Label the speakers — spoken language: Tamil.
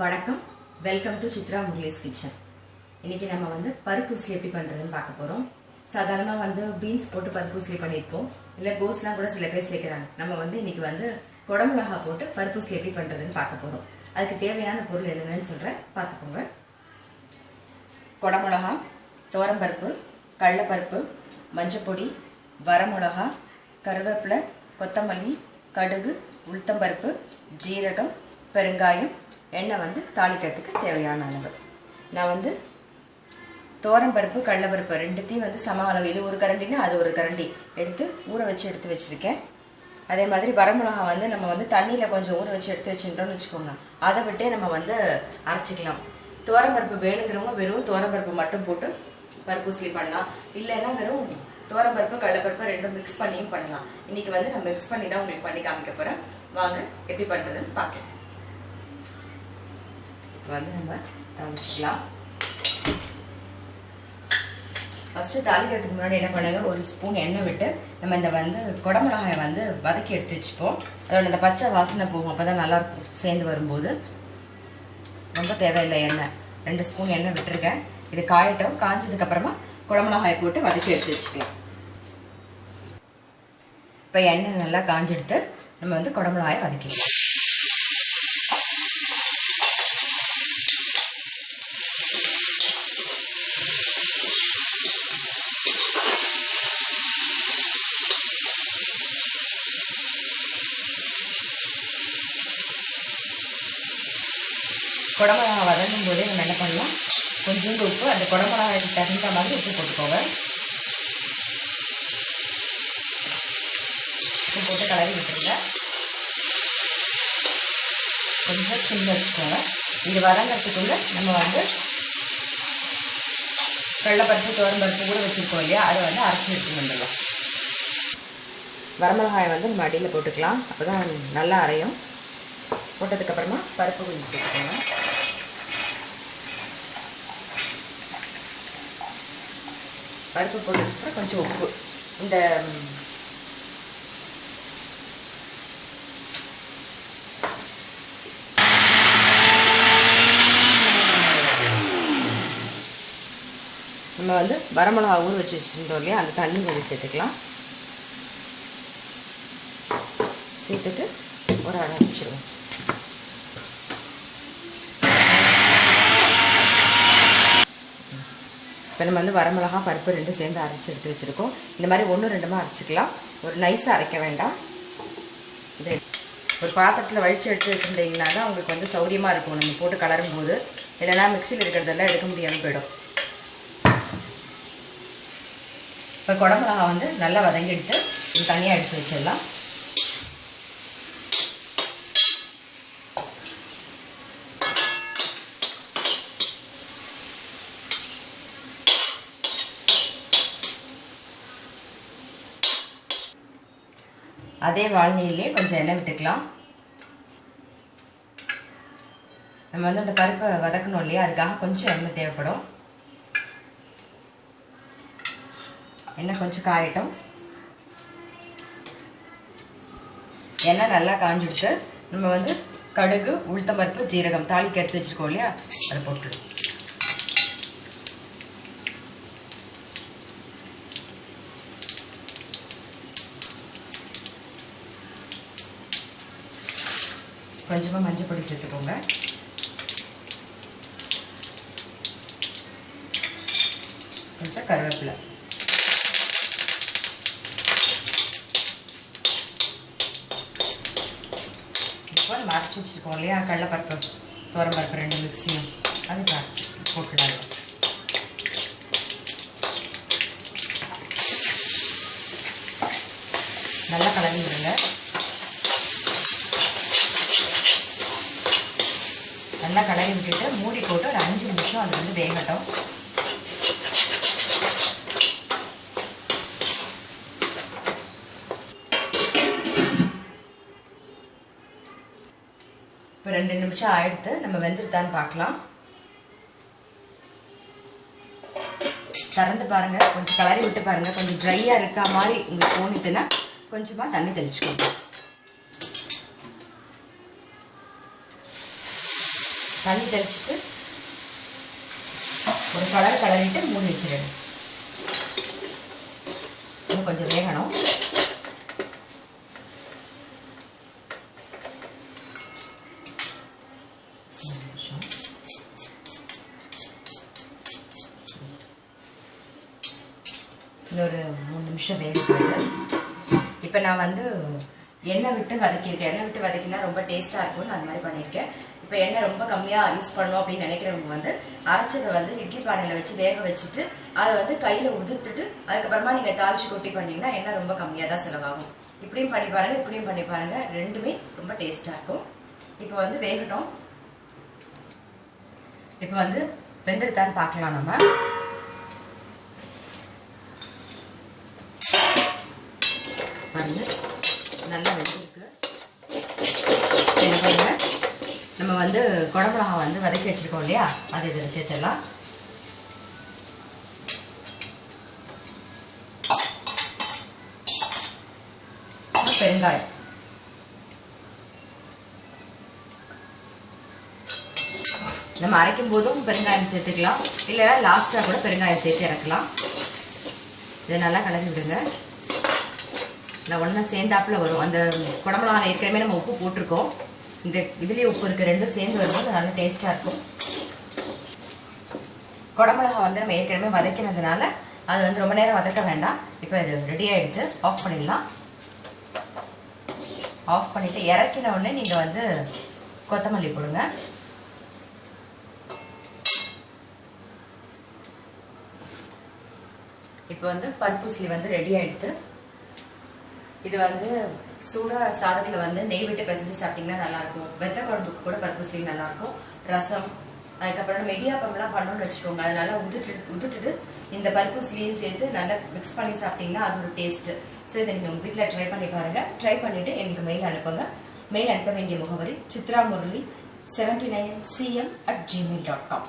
Speaker 1: வணக்கம். Welcome to Chitra Murali's kitchen இன்னைக்கு நம்ம வந்து பருப்பு உசிலி எப்படி பண்ணுறதுன்னு பார்க்க போகிறோம் சாதாரணமாக வந்து பீன்ஸ் போட்டு பருப்பு உசிலி பண்ணியிருப்போம். இல்லை கோஸ்லாம் கூட சில பேர் சேர்க்குறாங்க. நம்ம வந்து இன்னைக்கு வந்து குடமிளகா போட்டு பருப்பு உசிலி எப்படி பண்ணுறதுன்னு பார்க்க போகிறோம் அதுக்கு தேவையான பொருள் என்னென்னு சொல்கிறேன் பார்த்துக்கோங்க. குடமிளகா துவரம்பருப்பு கடலப்பருப்பு மஞ்சப்பொடி வரமிளகா கருவேப்பிலை கொத்தமல்லி கடுகு உளுத்தம்பருப்பு ஜீரகம் பெருங்காயம் எண்ணெய் வந்து தாளிக்கிறதுக்கு தேவையான அளவு. நான் வந்து பருப்பு கடலப்பருப்பு ரெண்டுத்தையும் வந்து சம அளவு. இது ஒரு கரண்டினா அது ஒரு கரண்டி. எடுத்து ஊற வச்சு எடுத்து வச்சுருக்கேன். அதே மாதிரி வரமிளகா வந்து நம்ம வந்து தண்ணியில் கொஞ்சம் ஊற வச்சு எடுத்து வச்சுட்டோம்னு வச்சுக்கோங்க. அதை விட்டே நம்ம வந்து அரைச்சிக்கலாம். பருப்பு வேணுங்கிறவங்க வெறும் பருப்பு மட்டும் போட்டு பருப்பூசலி பண்ணலாம். இல்லைன்னா வெறும் பருப்பு கடலப்பருப்பு ரெண்டும் மிக்ஸ் பண்ணியும் பண்ணலாம். இன்றைக்கி வந்து நான் மிக்ஸ் பண்ணி தான் உங்களுக்கு பண்ணி காமிக்க போகிறேன் வாங்க எப்படி பண்ணுறதுன்னு பார்க்கலாம். வந்து நம்ம தாளிச்சிக்கலாம் ஃபஸ்ட்டு தாளிக்கிறதுக்கு முன்னாடி என்ன பண்ணுங்கள் ஒரு ஸ்பூன் எண்ணெய் விட்டு நம்ம இந்த வந்து குடமிளகாயை வந்து வதக்கி எடுத்து வச்சுப்போம். அதோட இந்த பச்சை வாசனை போகும் அப்போ தான் நல்லாயிருக்கும் சேர்ந்து வரும்போது. ரொம்ப தேவையில்லை எண்ணெய். ரெண்டு ஸ்பூன் எண்ணெய் விட்டுருக்கேன். இது காயட்டும். காஞ்சதுக்கப்புறமா குடமிளகாயை போட்டு வதக்கி எடுத்து வச்சுக்கலாம். இப்போ எண்ணெய் நல்லா காஞ்செடுத்து நம்ம வந்து குடமிளகாயை வதக்கிக்கலாம். குடமிளகா வதங்கும் போதே நம்ம என்ன பண்ணலாம்? கொஞ்சோண்டு உப்பு அந்த குடமிளகாய்க்கு தகுந்த மாதிரி உப்பு போட்டுக்கோங்க. உப்பு போட்டு கலரி விட்டுருங்க. கொஞ்சம் சின்ன வச்சுக்கோங்க. இது வதங்கிறதுக்குள்ள நம்ம வந்து கடலைப்பருப்பு துவரம்பருப்பு கூட வச்சுருக்கோம் இல்லையா? அதை வந்து அரைச்சி எடுத்து வந்துடலாம். வரமிளகாயை வந்து நம்ம அடியில் போட்டுக்கலாம். அப்போ தான் நல்லா அரையும். போட்டதுக்கப்புறமா பருப்பு கொஞ்சம் சேர்த்துக்கோங்க. பருப்பு போட்டதுக்கப்புறம் கொஞ்சம் உப்பு. இந்த நம்ம வந்து வரமிளகா ஊற வச்சு வச்சுருந்தோம் இல்லையா? அந்த தண்ணி கொஞ்சம் சேர்த்துக்கலாம். சேர்த்துட்டு ஒரு அரை வச்சுருவோம். இப்போ நம்ம வந்து வரமிளகா பருப்பு ரெண்டும் சேர்ந்து அரைச்சி எடுத்து வச்சுருக்கோம். இந்த மாதிரி ஒன்று ரெண்டுமா அரைச்சிக்கலாம். ஒரு நைஸாக அரைக்க வேண்டாம். இது ஒரு பாத்திரத்தில் வழித்து எடுத்து வச்சுருந்தீங்கன்னா தான் உங்களுக்கு வந்து சௌரியமாக இருக்கும். நம்ம போட்டு கலரும் போது இல்லைனா மிக்சியில் இருக்கிறதெல்லாம் எடுக்க முடியாமல் போயிடும். இப்போ குடமிளகா வந்து நல்லா வதங்கி எடுத்து தனியாக எடுத்து வச்சிடலாம். அதே வாழ்நீர்லேயே கொஞ்சம் எண்ணெய் விட்டுக்கலாம். நம்ம வந்து அந்த பருப்பை வதக்கணும் இல்லையா? அதுக்காக கொஞ்சம் எண்ணெய் தேவைப்படும். எண்ணெய் கொஞ்சம் காயட்டும். எண்ணெய் நல்லா காஞ்சுடுத்து நம்ம வந்து கடுகு உளுத்தம்பருப்பு ஜீரகம் தாளிக்கு எடுத்து வச்சுருக்கோம் இல்லையா? அதை போட்டுடும் கொஞ்சமாக மஞ்சள் பொடி சேர்த்துக்கோங்க. கொஞ்சம் கருவேப்பிலை. இப்போ நம்ம அரைச்சி வச்சுருக்கோம் இல்லையா? கடலைப்பருப்பு துவரம்பருப்பு ரெண்டு மிக்ஸியும் அது அரைச்சி போட்டுடாங்க நல்லா கலந்து விடுங்க. நல்லா கலரி விட்டுட்டு மூடி போட்டு ஒரு அஞ்சு நிமிஷம் அது வந்து வேகட்டும். இப்போ ரெண்டு நிமிஷம் ஆயிடுத்து நம்ம வெந்துருத்தான்னு பார்க்கலாம். திறந்து பாருங்கள் கொஞ்சம் கலரி விட்டு பாருங்கள் கொஞ்சம் ட்ரையாக இருக்கா மாதிரி உங்களுக்கு தோணித்துன்னா கொஞ்சமாக தண்ணி தெளிச்சுக்கோங்க. தண்ணி தெளிச்சிட்டு ஒரு கலர் கலரிட்டு மூடி வச்சிடணும் இன்னும் கொஞ்சம் வேகணும். ஒரு நிமிஷம். இன்னொரு மூணு நிமிஷம் வேக இப்போ நான் வந்து எண்ணெய் விட்டு வதக்கியிருக்கேன். எண்ணெய் விட்டு வதக்கினா ரொம்ப டேஸ்ட்டாக இருக்கும்னு அந்த மாதிரி பண்ணியிருக்கேன். இப்போ எண்ணெய் ரொம்ப கம்மியாக யூஸ் பண்ணணும் அப்படின்னு நினைக்கிறவங்க வந்து அரைச்சதை வந்து இட்லி பானையில் வச்சு வேக வச்சுட்டு அதை வந்து கையில் உதிர்த்துட்டு அதுக்கப்புறமா நீங்கள் தாளிச்சு கொட்டி பண்ணிங்கன்னா எண்ணெய் ரொம்ப கம்மியாக தான் செலவாகும். இப்படியும் பண்ணி பாருங்கள் இப்படியும் பண்ணி பாருங்கள் ரெண்டுமே ரொம்ப டேஸ்ட்டாக இருக்கும். இப்போ வந்து வேகட்டும். இப்போ வந்து வெந்திருத்தான்னு பார்க்கலாம் நம்ம பாருங்க நல்லா வெந்திருக்கு பாருங்க நம்ம வந்து குடமிளகா வந்து வதக்கி வச்சிருக்கோம் இல்லையா? அது இதில் சேர்த்துடலாம். பெருங்காயம். நம்ம அரைக்கும் போதும் பெருங்காயம் சேர்த்துக்கலாம். இல்லைன்னா லாஸ்ட்டாக கூட பெருங்காயம் சேர்த்து இறக்கலாம். இதை நல்லா கலந்து விடுங்க. இல்லை ஒன்றா சேர்ந்தாப்புல வரும். அந்த குடமிளகால ஏற்கனவே நம்ம உப்பு போட்டிருக்கோம். இந்த இதுலேயும் உப்பு இருக்குது ரெண்டும் சேர்ந்து வரும்போது நல்லா டேஸ்ட்டாக இருக்கும். குடமிளகா வந்து நம்ம ஏற்கனவே வதக்கினதுனால அது வந்து ரொம்ப நேரம் வதக்க வேண்டாம். இப்போ இது ரெடி ஆகிடுச்சு ஆஃப் பண்ணிடலாம். ஆஃப் பண்ணிவிட்டு இறக்கின உடனே நீங்கள் வந்து கொத்தமல்லி போடுங்க. இப்போ வந்து பருப்பூசிலி வந்து ரெடி ஆகிடுது இது வந்து சூடாக சாதத்தில் வந்து நெய் விட்டு பிசைஞ்சு சாப்பிட்டிங்கன்னா நல்லாயிருக்கும். வெத்த குழம்புக்கு கூட பருப்பு நல்லாயிருக்கும். ரசம் அதுக்கப்புறம் நம்ம இடியாப்பம்லாம் வச்சுக்கோங்க. அதை நல்லா உதுட்டு உதுட்டுட்டு இந்த பருப்பு சிலியும் சேர்த்து நல்லா மிக்ஸ் பண்ணி சாப்பிட்டிங்கன்னா அது ஒரு டேஸ்ட்டு ஸோ இதை நீங்கள் உங்கள் வீட்டில் ட்ரை பண்ணி பாருங்கள் ட்ரை பண்ணிவிட்டு எனக்கு மெயில் அனுப்புங்க. மெயில் அனுப்ப வேண்டிய முகவரி Chitra Murali seventy nine CM at Gmail dot com